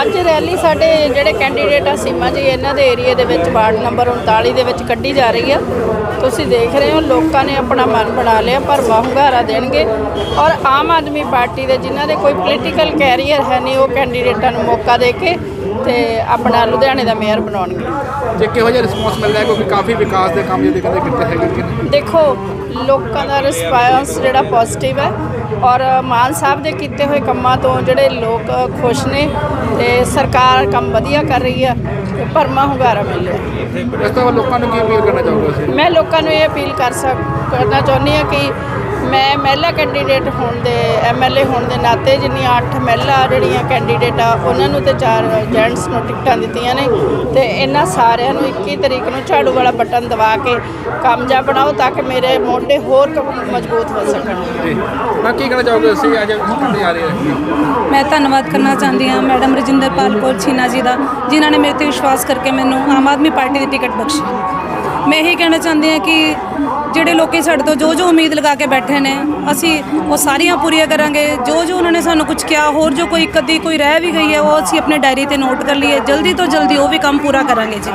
ਅੱਜ ਰੈਲੀ ਸਾਡੇ ਜਿਹੜੇ ਕੈਂਡੀਡੇਟ ਆ ਸੀਮਾ ਜੀ, ਇਹਨਾਂ ਦੇ ਏਰੀਆ ਦੇ ਵਿੱਚ ਵਾਰਡ ਨੰਬਰ 39 ਦੇ ਵਿੱਚ ਕੱਢੀ ਜਾ ਰਹੀ ਆ। ਤੁਸੀਂ ਦੇਖ ਰਹੇ ਹੋ, ਲੋਕਾਂ ਨੇ ਆਪਣਾ ਮਨ ਬਣਾ ਲਿਆ, ਪਰ ਹੁੰਗਾਰਾ ਦੇਣਗੇ। ਔਰ ਆਮ ਆਦਮੀ ਪਾਰਟੀ ਦੇ ਜਿਨ੍ਹਾਂ ਦੇ ਕੋਈ ਪੋਲੀਟੀਕਲ ਕੈਰੀਅਰ ਹੈ ਨਹੀਂ, ਉਹ ਕੈਂਡੀਡੇਟਾਂ ਨੂੰ ਮੌਕਾ ਦੇ ਕੇ ਤੇ ਆਪਣਾ ਲੁਧਿਆਣੇ ਦਾ ਮੇਅਰ ਬਣਾਉਣਗੇ। ਤੇ ਕਿਹੋ ਜਿਹਾ ਰਿਸਪੌਂਸ ਮਿਲ ਰਿਹਾ ਕਿਉਂਕਿ ਕਾਫੀ ਵਿਕਾਸ ਦੇ ਕੰਮ ਜਿਹੜੇ ਕਹਿੰਦੇ ਕੀਤੇ ਹੈਗੇ ਕਿ ਨਹੀਂ? ਦੇਖੋ ਲੋਕਾਂ ਦਾ ਰਿਸਪਾਂਸ ਜਿਹੜਾ ਪੋਜ਼ਿਟਿਵ ਹੈ ਔਰ ਮਾਨ ਸਾਹਿਬ ਦੇ ਕੀਤੇ ਹੋਏ ਕੰਮਾਂ ਤੋਂ ਜਿਹੜੇ ਲੋਕ ਖੁਸ਼ ਨੇ ਤੇ ਸਰਕਾਰ ਕੰਮ ਵਧੀਆ ਕਰ ਰਹੀ ਹੈ ਤੇ ਭਰਮਾ ਹੁੰਗਾਰਾ ਮਿਲ ਰਿਹਾ ਇਸ ਤੋਂ ਬਾਅਦ ਲੋਕਾਂ ਨੂੰ ਕੀ ਅਪੀਲ ਕਰਨਾ ਚਾਹੋਗੇ ਤੁਸੀਂ? ਮੈਂ ਲੋਕਾਂ ਨੂੰ ਇਹ ਅਪੀਲ ਕਰ ਸਕ ਕਰਨਾ ਚਾਹੁੰਦੀ ਹਾਂ ਕਿ ਮਹਿਲਾ ਕੈਂਡੀਡੇਟ ਹੋਣ ਦੇ ਐਮਐਲਏ ਹੋਣ ਦੇ ਨਾਤੇ ਜਿੰਨੀਆਂ 8 ਮਹਿਲਾ ਜਿਹੜੀਆਂ ਕੈਂਡੀਡੇਟ ਆ ਉਹਨਾਂ ਨੂੰ ਤੇ 4 ਜੈਂਟਸ ਨੂੰ ਟਿਕਟਾਂ ਦਿੱਤੀਆਂ ਨੇ ਤੇ ਇਹਨਾਂ ਸਾਰਿਆਂ ਨੂੰ 21 ਤਰੀਕ ਨੂੰ ਝਾੜੂ ਵਾਲਾ ਬਟਨ ਦਬਾ ਕੇ ਕਾਮਯਾਬ ਬਣਾਓ ਤਾਂ ਕਿ ਮੇਰੇ ਮੋਢੇ ਹੋਰ ਮਜ਼ਬੂਤ ਹੋ ਸਕਣ। ਜੀ। ਮੈਂ ਕੀ ਕਹਿਣਾ ਚਾਹੋਗੇ ਤੁਸੀਂ ਅੱਜ ਕਿੱਥੇ ਆ ਰਹੇ ਹੋ ਮੈਂ ਧੰਨਵਾਦ ਕਰਨਾ ਚਾਹੁੰਦੀ ਹਾਂ ਮੈਡਮ ਰਜਿੰਦਰਪਾਲ ਕੌਰ ਛੀਨਾ ਜੀ ਦਾ ਜਿਨ੍ਹਾਂ ਨੇ ਮੇਰੇ ਤੇ ਵਿਸ਼ਵਾਸ ਕਰਕੇ ਮੈਨੂੰ ਆਮ ਆਦਮੀ ਪਾਰਟੀ ਦੀ ਟਿਕਟ ਬਖਸ਼ੀ। ਮੈਂ ਇਹੀ ਕਹਿਣਾ ਚਾਹੁੰਦੀ ਹਾਂ ਕਿ ਜਿਹੜੇ ਲੋਕੀ ਸਾਡੇ ਤੋਂ ਜੋ ਜੋ ਉਮੀਦ ਲਗਾ ਕੇ ਬੈਠੇ ਨੇ, ਅਸੀਂ ਉਹ ਸਾਰੀਆਂ ਪੂਰੀਆਂ ਕਰਾਂਗੇ। ਜੋ ਜੋ ਉਹਨਾਂ ਨੇ ਸਾਨੂੰ ਕੁਝ ਕਿਹਾ, ਹੋਰ ਜੋ ਕੋਈ ਇੱਕ ਅੱਧੀ ਕੋਈ ਰਹਿ ਵੀ ਗਈ ਹੈ, ਉਹ ਅਸੀਂ ਆਪਣੇ ਡਾਇਰੀ ਤੇ ਨੋਟ ਕਰ ਲਈਏ। ਜਲਦੀ ਤੋਂ ਜਲਦੀ ਉਹ ਵੀ ਕੰਮ ਪੂਰਾ ਕਰਾਂਗੇ ਜੀ।